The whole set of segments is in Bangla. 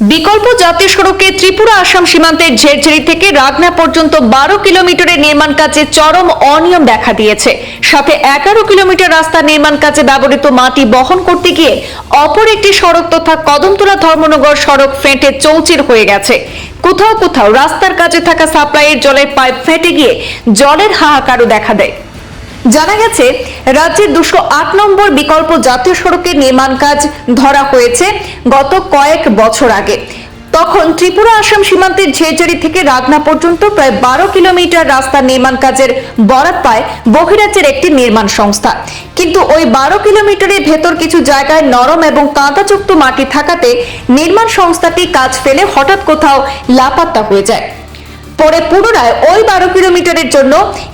বিকল্প জাতীয় সড়কে ত্রিপুরা আসাম সীমান্তের ঝেরঝেরি থেকে রাগনা পর্যন্ত বারো কিলোমিটারের নির্মাণ কাজে চরম অনিয়ম দেখা দিয়েছে। সাথে এগারো কিলোমিটার রাস্তা নির্মাণ কাজে ব্যবহৃত মাটি বহন করতে গিয়ে অপর একটি সড়ক তথা কদমতলা ধর্মনগর সড়ক ফেটে চৌচির হয়ে গেছে। কোথাও কোথাও রাস্তার কাজে থাকা সাপ্লাইয়ের জলের পাইপ ফেটে গিয়ে জলের হাহাকারও দেখা দেয়। জানা গেছে, রাজ্যের দুশো আট নম্বর বিকল্প জাতীয় সড়কের নির্মাণ কাজ ধরা হয়েছে গত কয়েক বছর আগে। তখন ত্রিপুরা আসাম সীমান্তের ঝেঝারি থেকে রাগনা পর্যন্ত প্রায় বারো কিলোমিটার রাস্তা নির্মাণ কাজের বরাদ পায় বহিরাজ্যের একটি নির্মাণ সংস্থা। কিন্তু ওই বারো কিলোমিটারের ভেতর কিছু জায়গায় নরম এবং কাঁদাযুক্ত মাটি থাকাতে নির্মাণ সংস্থাটি কাজ ফেলে হঠাৎ কোথাও লাপাত্তা হয়ে যায়। পরে পুনরায় ওই বারো কিলোমিটারের জন্য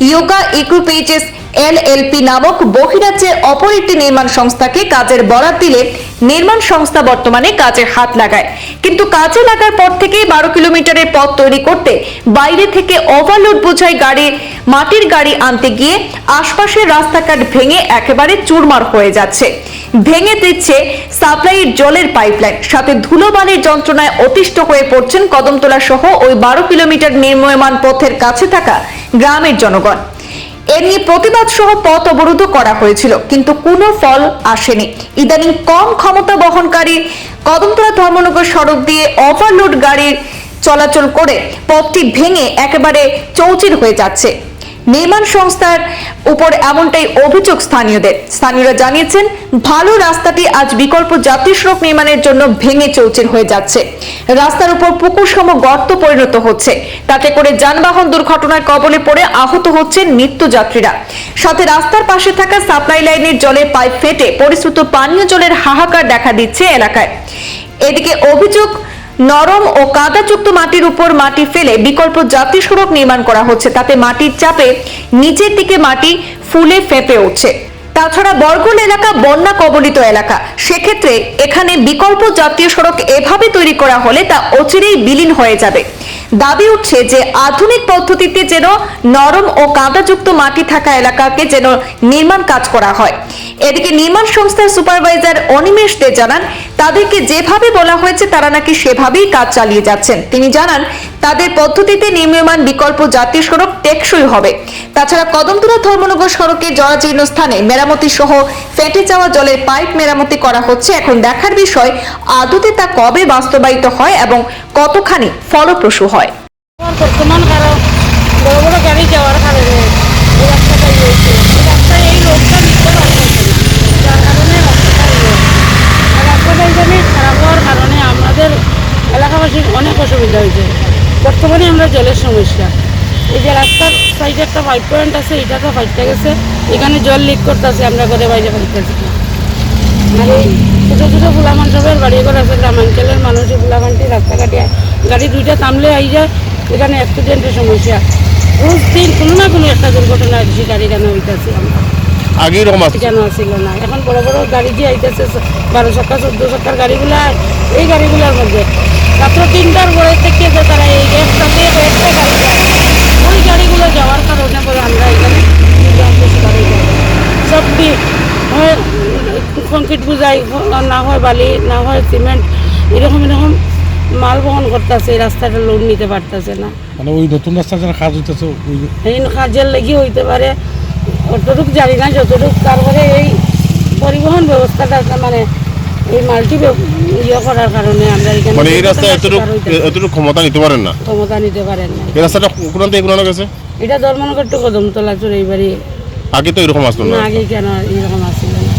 ইয়োগা ইকুপেজেস এলএলপি নামক বহিরাজ্যের অপর একটি নির্মাণ সংস্থাকে কাজের বরাদ দিলে নির্মাণ সংস্থা বর্তমানে কাজে হাত লাগায়। কিন্তু কাজে লাগার পর থেকেই বারো কিলোমিটারের পথ তৈরি করতে বাইরে থেকে ওভারলোড বোঝাই গাড়ি, মাটির গাড়ি আনতে গিয়ে আশপাশের রাস্তাঘাট ভেঙে একেবারে চুরমার হয়ে যাচ্ছে। ভেঙে দিচ্ছে সাপ্লাইয়ের জলের পাইপলাইন সাথে ধুলোবালির যন্ত্রণায় অতিষ্ঠ হয়ে পড়ছেন কদমতলা সহ ওই বারো কিলোমিটার নির্ময়মান পথের কাছে থাকা গ্রামের জনগণ। এ নিয়ে প্রতিবাদ সহ পথ অবরোধ করা হয়েছিল, কিন্তু কোনো ফল আসেনি। ইদানিং কম ক্ষমতা বহনকারী কদমতলা ধর্মনগর সড়ক দিয়ে ওভারলোড গাড়ির চলাচল করে পথটি ভেঙে একেবারে চৌচির হয়ে যাচ্ছে। নির্মাণ সংস্থার উপর এমনটাই অভিযোগ স্থানীয়দের। স্থানীয়রা জানিয়েছেন, ভালো রাস্তাটি আজ বিকল্প জাতীয় সড়ক নির্মাণের জন্য ভেঙে চৌচির হয়ে যাচ্ছে। রাস্তার উপর পুকুর সম গর্ত পরিণত হচ্ছে। তাতে করে যানবাহন দুর্ঘটনার কবলে পড়ে আহত হচ্ছেন নিত্যযাত্রীরা। সাথে রাস্তার পাশে থাকা সাপ্লাই লাইনের জলের পাইপ ফেটে পরিশ্রুত পানীয় জলের হাহাকার দেখা দিচ্ছে এলাকায়। এদিকে অভিযোগ নরম ও কাদাযুক্ত মাটির উপর মাটি ফেলে বিকল্প জাতীয় সড়ক নির্মাণ করা হচ্ছে। তাতে মাটির চাপে নিচের দিকে মাটি ফুলে ফেঁপে উঠছে। তাছাড়া বরগুল এলাকা বন্যা কবলিত এলাকা। সেক্ষেত্রে এখানে বিকল্প জাতীয় সড়ক এভাবে তৈরি করা হলে তা অচিরেই বিলীন হয়ে যাবে। দাবি উঠছে যে আধুনিক পদ্ধতিতে যেন নরম ও কাদাযুক্ত মাটি থাকা এলাকাকে যেন নির্মাণ কাজ করা হয়। এদিকে নির্মাণ সংস্থার সুপারভাইজার অনিমেষ দে জানান, তাদেরকে যেভাবে বলা হয়েছে তারা নাকি সেভাবেই কাজ চালিয়ে যাচ্ছেন। তিনি জানান, তাদের পদ্ধতিতে নির্মীয়মান বিকল্প জাতীয় সড়ক টেকসই হবে। তাছাড়া কদমতলা ধর্মনগর সড়কে জরাজীর্ণ স্থানে মেরামতি সহ ফেটে যাওয়া জলের পাইপ মেরামতি করা হচ্ছে। এখন দেখার বিষয়, আদতে তা কবে বাস্তবায়িত হয় এবং কতখানি ফলপ্রসূ? হয়। বর্তমান বড় বড় গাড়ি যাওয়ার কারণে এই যার কারণে রাস্তাটা খারাপ হওয়ার কারণে আমাদের এলাকাবাসীর অনেক অসুবিধা হয়েছে। বর্তমানে আমরা জলের সমস্যা। এই যে রাস্তার সাইডে একটা পাইপ পয়েন্ট আছে এটা তো ফাইটটা গেছে। এখানে জল লিক করতেছে, আমরা করে বাইরে ফাইতেছি আর এই ছোটো ছোটো ফুলামান সবের বাড়ি আছে, গ্রামাঞ্চলের মানুষ ফুলামানটি রাস্তাঘাটে গাড়ি দুইটা থামলে আই যায় এখানে অ্যাক্সিডেন্টের সমস্যা। রোজ দিন কোনো না কোনো একটা দুর্ঘটনা গাড়ি কেন হইতেছে আমরা? আগে এরকম কেন আসছিল না? এখন বড় বড় গাড়ি যে আইতেছে বারো চাকা চোদ্দ চাকার গাড়িগুলা এই গাড়িগুলোর মধ্যে। রাত্র তিনটার পরে থেকে যে তারা এই একসাথে একটা গাড়ি যায় ওই গাড়িগুলো যাওয়ার কারণে পরে আমরা এখানে সব কংক্রিট বুঝাই না হয় বালি না হয় সিমেন্ট এরকম এরকম মাল বহন করতেছে এই রাস্তাটা লোড নিতে পারতেছে না। মানে ওই নতুন রাস্তা যারা কাজ হইতেছে ওই এই কাজের লেগে হইতে পারে। অতটুক জানি না যতটুক তারপরে এই পরিবহন ব্যবস্থাটা মানে এই মাল্টি ইয়ে করার কারণে আমরা এখানে মানে এই রাস্তায় এতটুকু। এতটুকু ক্ষমতা নিতে পারেন না? ক্ষমতা নিতে পারেন না। এই রাস্তাটা কোন থেকে কোন গেছে? এটা ধর্মনগর টু কদমতলা চুরি বাড়ি। আগে তো এরকম আসতো না। আগে কেন এরকম আসছিল না।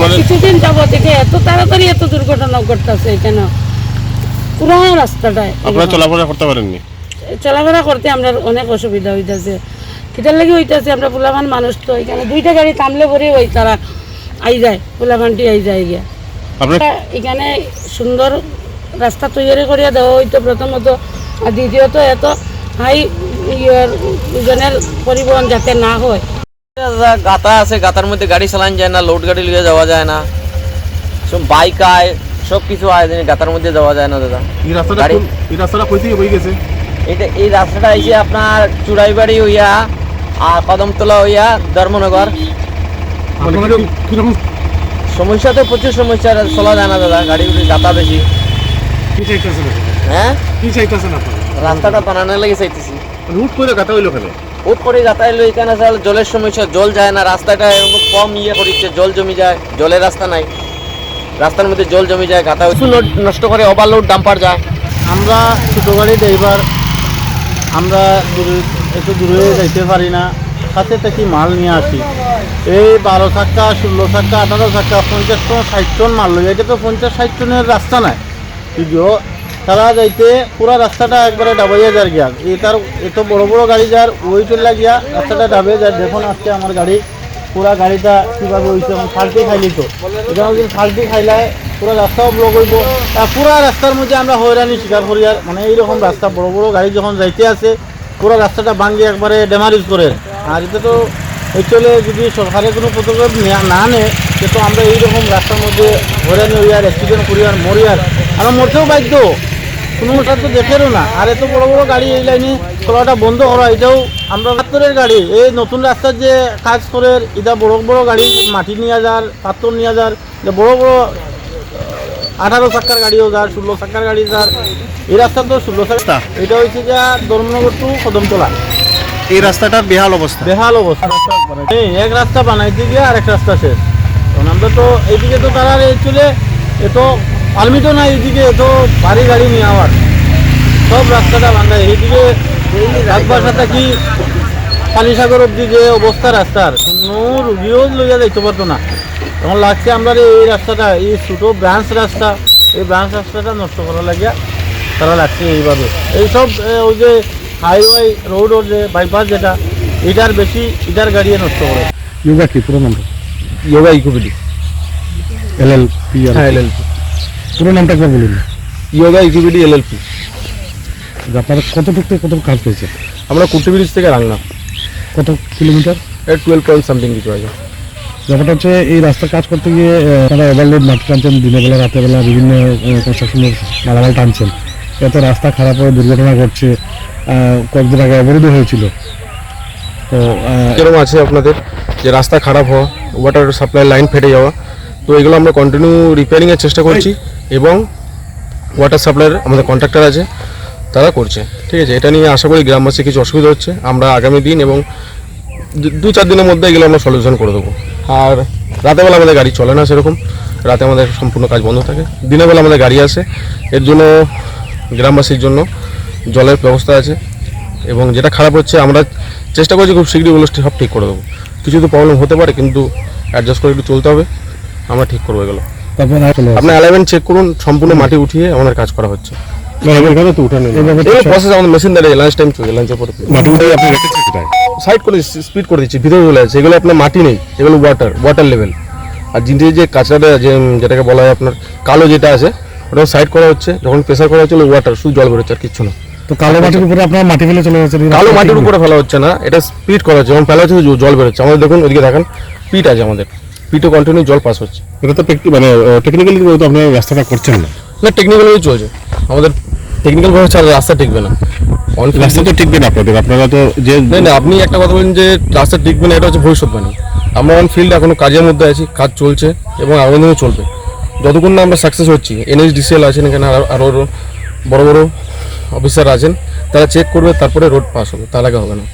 মানে কিছুদিন যাব থেকে এত তাড়াতাড়ি এত দুর্ঘটনা ঘটতেছে কেন? পুরো রাস্তাটায় আপনারা চলাফেরা করতে পারেননি? চলাফেরা করতে আমরা অনেক অসুবিধা হইতেছে। কিটার লাগে হইতেছে আমরা পুলামান মানুষ তো এখানে দুইটা গাড়ি থামলে পরে ওই তারা আই যায় পুলামানটি আই যায় গিয়া। এখানে সুন্দর রাস্তা তৈরি করিয়া দেওয়া হইতো প্রথমত আর দ্বিতীয়ত এত হাই ইয়ের ওজনের পরিবহন যাতে না হয়। গাতা আছে গাতার মধ্যে গাড়ি চালান যায় না লোড গাড়ি লিয়ে যাওয়া যায় না। সব বাইক আয় সব কিছু আয় জানি গাতার মধ্যে যাওয়া যায় না দাদা। এই রাস্তাটা এই রাস্তাটা কই থেকে বই গেছে? এটা এই রাস্তাটা এসে আপনার চুড়াইবাড়ি হইয়া আর কদমতলা হইয়া ধর্মনগর। সমস্যা তো প্রচুর সমস্যা চলা যায় না দাদা। গাড়ি গাতা বেশি। কি চাইতেছেন হ্যাঁ? কি চাইতেছেন আপনারা রাস্তাটা বানানোর লাগে চাইতেছি। রুট করে গাতা হইল কেন? হুট করে যাতায়াত এখানে আসলে জলের সমস্যা জল যায় না। রাস্তাটা এরকম কম ইয়ে করিচ্ছে জল জমি যায় জলের রাস্তা নাই। রাস্তার মধ্যে জল জমে যায় লোড নষ্ট করে ওভারলোড ডাম্পার যায়। আমরা ছোটো গাড়ি ড্রাইভার আমরা একটু দূরে যাইতে পারি না। সাথে থেকে মাল নিয়ে আসি। এই বারো চাক্কা ষোলো চাক্কা আঠারো চাক্কা পঞ্চাশ টন ষাট টন মাল লই। এটা তো পঞ্চাশ ষাট টনের রাস্তা নাই যদিও তারা যাইতে পুরা রাস্তাটা একবারে ডাবাইয়া যার গিয়া। এই তার এত বড় বড় গাড়ি যার ওই চলে গিয়া রাস্তাটা ডাবে যায় দেখুন আজকে আমার গাড়ি। পুরা গাড়িটা কীভাবে হয়েছে এখন ফাল্টি খাইলি তো। যদি ফাল্টি খাইলায় পুরো রাস্তাও ব্লক হইব। পুরা রাস্তার মধ্যে আমরা হয়রানি শিকার করি আর মানে এইরকম রাস্তা, বড় বড় গাড়ি যখন যাইতে আছে, পুরো রাস্তাটা ভাঙ্গি একবারে ড্যামারিজ করে। আর এটা তো অ্যাকচুয়ালি যদি সরকারের কোনো পদক্ষেপ না নেয় তো আমরা এইরকম রাস্তার মধ্যে হয়রানি আর অ্যাক্সিডেন্ট করি আর মরি আর। আমরা মরতেও বাধ্য। কোনোটা তো দেখেরও না। আর এত বড় বড় গাড়ি এই লাইনে চলাটা বন্ধ করা এটাও আমরা পাত্তরের গাড়ি। এই নতুন রাস্তার যে কাজ করে এটা বড় বড় গাড়ি মাটি নিয়ে যার পাত্তর নিয়ে যার বড় বড় আঠারো চাক্কার গাড়িও যার ষোলো চাক্কার গাড়ি যার এই রাস্তা তো ষোলো চাক্কা। এটা হচ্ছে যে ধর্মনগর টু কদমতলা। এই রাস্তাটার বেহাল অবস্থা। বেহাল অবস্থা। এই এক রাস্তা বানাইতে গিয়ে আরেক রাস্তা শেষ। আমরা তো এইদিকে তো তারা চলে এত পারমিটও না এইদিকে এত ভারী গাড়ি নিয়ে আবার। সব রাস্তাটা বান্ধা এইদিকে রাজবাসাটা কি? পানিসাগর অব্দি যে অবস্থা রাস্তার। কোনো রুগীও লইয়া যাইতে পারতো না। তখন লাগছে আমরা এই রাস্তাটা এই ছোটো ব্রাঞ্চ রাস্তা। এই ব্রাঞ্চ রাস্তাটা নষ্ট করা লাগিয়া তারা লাগছে এইভাবে। এইসব ওই যে হাইওয়ে রোড ও যে বাইপাস যেটা এটার বেশি এটার গাড়িয়ে নষ্ট করে। যোগা কি পুরো নামটা যোগা ইকুবিডি এল এল পি হ্যাঁ এলএলপি পুরো নামটা একবার বলুন। যোগা ইকুবিডি এলএলপি আপনারা কতটুকু থেকে কতটুকু কাজ পেয়েছে আমরা কুটি ব্রিজ থেকে রাংনা কত কিলোমিটার? এর টুয়েলভ পয়েন্ট সামথিং কিছু আছে ব্যাপারটা হচ্ছে এই রাস্তার কাজ করতে গিয়ে তারা ওভারলোড মাটি টানছেন দিনের বেলা রাতের বেলা বিভিন্ন কনস্ট্রাকশনের মালামাল টানছেন। এত রাস্তা খারাপ হয়ে দুর্ঘটনা ঘটছে। কয়েকদিন আগে অবরোধ হয়েছিল। তো আহ, যেরকম আছে আপনাদের? যে রাস্তা খারাপ হওয়া ওয়াটার সাপ্লাই লাইন ফেটে যাওয়া তো এগুলো আমরা কন্টিনিউ রিপেয়ারিংয়ের চেষ্টা করছি এবং ওয়াটার সাপ্লাইয়ের আমাদের কন্ট্রাক্টর আছে তারা করছে। ঠিক আছে এটা নিয়ে আশা করি গ্রামবাসী কিছু অসুবিধা হচ্ছে। আমরা আগামী দিন এবং দু- চার দিনের মধ্যে এগুলো আমরা সলিউশন করে দেবো। আর রাতেবেলা আমাদের গাড়ি চলে না সেরকম। রাতে আমাদের সম্পূর্ণ কাজ বন্ধ থাকে। দিনের বেলা আমাদের গাড়ি আসে। এর জন্য গ্রামবাসীর জন্য জলের ব্যবস্থা আছে এবং যেটা খারাপ হচ্ছে আমরা চেষ্টা করছি খুব শীঘ্রই ওগুলো সব ঠিক করে দেবো। কিছু তো প্রবলেম হতে পারে কিন্তু অ্যাডজাস্ট করে একটু চলতে হবে। আমরা ঠিক করব এগুলো আপনার অ্যালাইনমেন্ট চেক করুন সম্পূর্ণ মাটি উঠিয়ে আমাদের কাজ করা হচ্ছে। আপনি স্পিড করে দিচ্ছি ভিতরে চলে যাচ্ছে এগুলো আপনার মাটি নেই এগুলো ওয়াটার ওয়াটার লেভেল আর জিনিস যে কাঁচাটা যে যেটাকে বলা হয় আপনার কালো যেটা আছে ওটা সাইড করা হচ্ছে। যখন প্রেসার করা হচ্ছে ওয়াটার শুধু জল বেরোচ্ছে আর কিচ্ছু না। তো কালো মাটির উপরে আপনার মাটি ফেলে চলে যাচ্ছে কালো মাটির উপরে ফেলা হচ্ছে না এটা স্পিড করা হচ্ছে। যখন ফেলা হচ্ছে জল বেরোচ্ছে। আমাদের দেখুন ওদিকে দেখেন পিট আছে আমাদের। পিটে কন্টিনিউ জল পাস হচ্ছে। এটা তো মানে টেকনিক্যালি তো আপনার রাস্তাটা করছেন না। না টেকনিক্যাল চলছে। আমাদের টেকনিক্যাল ভাবে ছাড়া রাস্তা টিকবে না। রাস্তা তো টিকবে না আপনাদের আপনারা তো যে না না আপনি একটা কথা বলেন যে রাস্তা টিকবে না এটা হচ্ছে ভবিষ্যৎবাণী আমরা অন ফিল্ড এখনও কাজের মধ্যে আছি কাজ চলছে এবং আগামী দিনে চলবে। যতক্ষণ না আমরা সাকসেস হচ্ছি এনএইচডিসিএল আছেন এখানে আরো- আরও আরও বড় বড় অফিসার আছেন তারা চেক করবে তারপরে রোড পাস হবে তার আগে হবে না।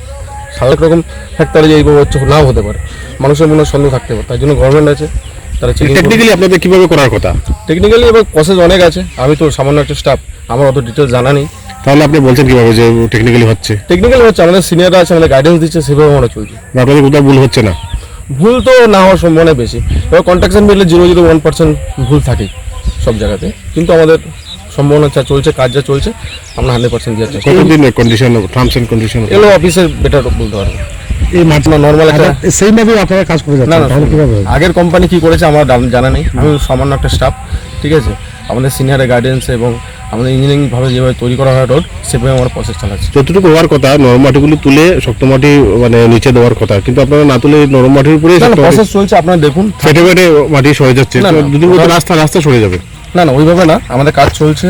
সাধারণ রকম ফ্যাক্টরি যে এইভাবে হচ্ছে নাও হতে পারে। মানুষের মনে সন্দেহ থাকতে পারে তাই জন্য গভর্নমেন্ট আছে তারা টেকনিক্যালি আপনাদের কীভাবে করার কথা? টেকনিক্যালি এবার প্রসেস অনেক আছে আমি তো সামান্য একটা স্টাফ আমার অত ডিটেলস জানা নেই। তাহলে আপনি বলছেন কীভাবে যে টেকনিক্যালি হচ্ছে? টেকনিক্যালি হচ্ছে আমাদের সিনিয়ররা আছে আমাদের গাইডেন্স দিচ্ছে সেভাবে আমরা চলছে। বা আপনাদের কোথাও ভুল হচ্ছে না? ভুল তো না হওয়ার সম্ভাবনা বেশি। এবার কন্ট্রাকশন মিলে জিরো জিরো ওয়ান পার্সেন্ট ভুল থাকে সব জায়গাতে কিন্তু আমাদের সম্ভাবনা যা চলছে কাজ যা চলছে আমরা হান্ড্রেড পার্সেন্ট কতদিন কন্ডিশন টার্মস কন্ডিশন এগুলো অফিসের বেটার বলতে পারব। এই মাটি নর্মাল একটা আপনারা কাজ করে যাচ্ছেন না আগের কোম্পানি কি করেছে আমার জানা নেই। আমি সামান্য একটা স্টাফ ঠিক আছে? আমাদের সিনিয়রের গাইডেন্স এবং আমাদের ইঞ্জিনিয়ারিং ভাবে যেভাবে তৈরি করা হয় রোড সেভাবে আমরা প্রসেস চালাচ্ছি। যতটুকু হওয়ার কথা নরম মাটিগুলো তুলে শক্ত মাটি মানে নিচে দেওয়ার কথা। কিন্তু আপনারা না তুলে নরম মাটির উপরে প্রসেস চলছে আপনারা দেখুন। ফেটে ফেটে মাটি সরে যাচ্ছে। দুদিন রাস্তা রাস্তা সরে যাবে। না না ওইভাবে না। আমাদের কাজ চলছে।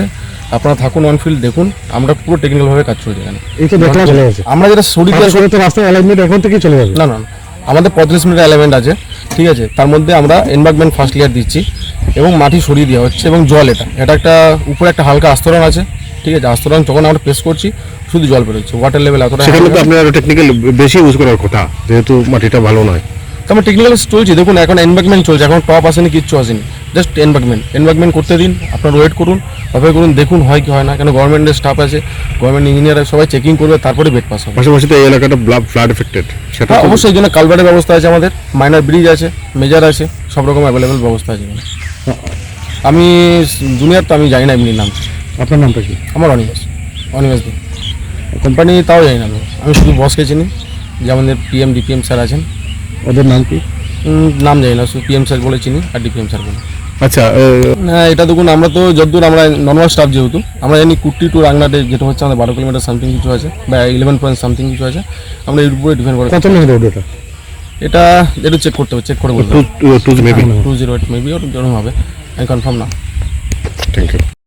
আপনারা থাকুন অন ফিল্ড দেখুন। আমরা পুরো টেকনিক্যাল ভাবে কাজ চলছে এখানে। দেখলাম চলে গেছে। আমরা যেটা শরীর সরে তো অ্যালাইনমেন্ট এখন থেকেই চলে যাবে। না না। আমাদের পঁয়ত্রিশ মিটার এলিমেন্ট আছে ঠিক আছে? তার মধ্যে আমরা এনভারমেন্ট ফার্স্ট লেয়ার দিচ্ছি এবং মাটি সরিয়ে দেওয়া হচ্ছে এবং জল এটা। এটা একটা উপরে একটা হালকা আস্তরণ আছে ঠিক আছে? আস্তরণ যখন আমরা পেস করছি শুধু জল বেরোচ্ছে। ওয়াটার লেভেল এতটা সেখানে তো। আপনার টেকনিক্যাল বেশি ইউজ করার কথা যেহেতু মাটিটা ভালো নয়। তারপর টেকনিক্যাল চলছে দেখুন এখন এনভারমেন্ট চলছে এখন টপ আসেনি কিচ্ছু আসেনি। জাস্ট এনভারমেন্ট এনভারমেন্ট করতে দিন আপনার ওয়েট করুন অপেক্ষা করুন দেখুন হয় কি হয় না কেন গভর্নমেন্টের স্টাফ আছে গভর্নমেন্ট ইঞ্জিনিয়ার সবাই চেকিং করবে তারপরে বেড পাস হবে। পাশাপাশি তো এই এলাকাটা ফ্লাড এফেক্টেড সেটা হ্যাঁ অবশ্যই জন্য কালভার্টের ব্যবস্থা আছে আমাদের মাইনার ব্রিজ আছে মেজার আছে সব রকম অ্যাভেলেবেল ব্যবস্থা আছে। আমি জুনিয়র তো আমি জানি না এমনি নাম। আপনার নামটা কি? আমার অনিমেষ অনিমেষ দিন কোম্পানি তাও জানি না আমি। আমি শুধু বসকে চিনি যে আমাদের পিএম ডিপিএম স্যার আছেন। ওদের নাম কি? নাম জানি না শুধু পিএম স্যার বলে চিনি আর ডিপিএম স্যার বলে। আচ্ছা হ্যাঁ এটা দেখুন আমরা তো যতদূর আমরা নর্মাল স্টাফ যেহেতু আমরা জানি কুট্টি টু রাংনাটে যেটা হচ্ছে আমাদের বারো কিলোমিটার সামথিং কিছু আছে বা ইলেভেন পয়েন্ট সামথিং কিছু আছে আমরা এর উপরে ডিপেন্ড করে কত নম্বর রোড এটা এটা একটু চেক করতে হবে চেক করে বলতে টু জিরো এইট মেবি ওর জন্য হবে আমি কনফার্ম না। Thank you